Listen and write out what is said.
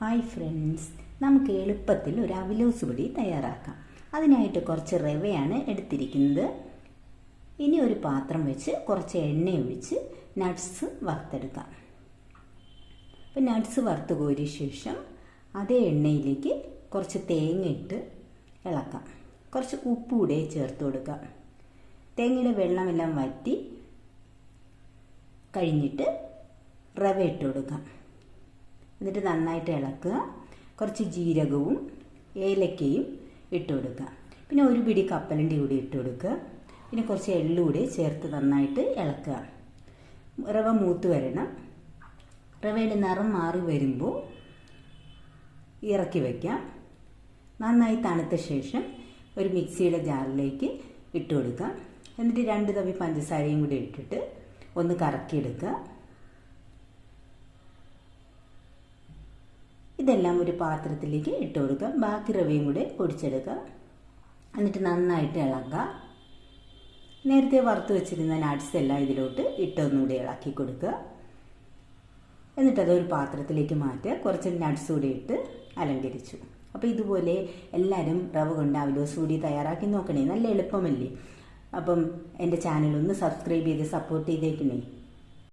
Hi friends നമുക്ക് എളുപ്പത്തിൽ ഒരു അവിലോസ് പൊടി തയ്യാറാക്കാം. അതിനായിട്ട് കുറച്ച് റവയാണ് എടുത്തിരിക്കുന്നത്. ഇനി ഒരു പാത്രം വെച്ച് കുറച്ച് എണ്ണ ഒഴിച്ച് നട്ട്സ് വറുത്തെടുക്കാം. അപ്പം നട്ട്സ് വറുത്ത് കോരിയ ശേഷം അതേ എണ്ണയിലേക്ക് കുറച്ച് തേങ്ങ ഇട്ട് ഇളക്കാം. കുറച്ച് ഉപ്പ് കൂടെ ചേർത്ത് കൊടുക്കാം. തേങ്ങയുടെ വെള്ളമെല്ലാം വറ്റി കഴിഞ്ഞിട്ട് റവ ഇട്ട് കൊടുക്കാം. എന്നിട്ട് നന്നായിട്ട് ഇളക്കുക. കുറച്ച് ജീരകവും ഏലക്കയും ഇട്ട് കൊടുക്കുക. പിന്നെ ഒരു പിടി കപ്പലണ്ടി കൂടി ഇട്ട് കൊടുക്കുക. പിന്നെ കുറച്ച് എള്ളു കൂടി ചേർത്ത് നന്നായിട്ട് ഇളക്കുക. റവ മൂത്ത് വരണം. റവയുടെ നിറം മാറി വരുമ്പോൾ ഇറക്കി വയ്ക്കാം നന്നായി തണുത്ത ശേഷം ഒരു മിക്സിയുടെ ജാറിലേക്ക് ഇട്ട് കൊടുക്കാം. എന്നിട്ട് രണ്ട് തവി പഞ്ചസാരയും കൂടി ഇട്ടിട്ട് ഒന്ന് കറക്കിയെടുക്കുക. ഇതെല്ലാം ഒരു പാത്രത്തിലേക്ക് ഇട്ട് കൊടുക്കുക. ബാക്കി റവയും കൂടെ പൊടിച്ചെടുക്കുക. എന്നിട്ട് നന്നായിട്ട് ഇളക്കുക. നേരത്തെ വറുത്ത് വെച്ചിരുന്ന നട്ട്സ് എല്ലാം ഇതിലോട്ട് ഇട്ടൊന്നുകൂടി ഇളക്കി കൊടുക്കുക. എന്നിട്ട് അതൊരു പാത്രത്തിലേക്ക് മാറ്റുക. കുറച്ച് നട്ട്സ് കൂടി ഇട്ട് അലങ്കരിച്ചു. അപ്പോൾ ഇതുപോലെ എല്ലാവരും റവ കൊണ്ട് അവലോസ് കൂടി തയ്യാറാക്കി നോക്കണേ. നല്ല എളുപ്പമല്ലേ? അപ്പം എന്റെ ചാനൽ ഒന്ന് സബ്സ്ക്രൈബ് ചെയ്ത് സപ്പോർട്ട് ചെയ്തേക്കണേ.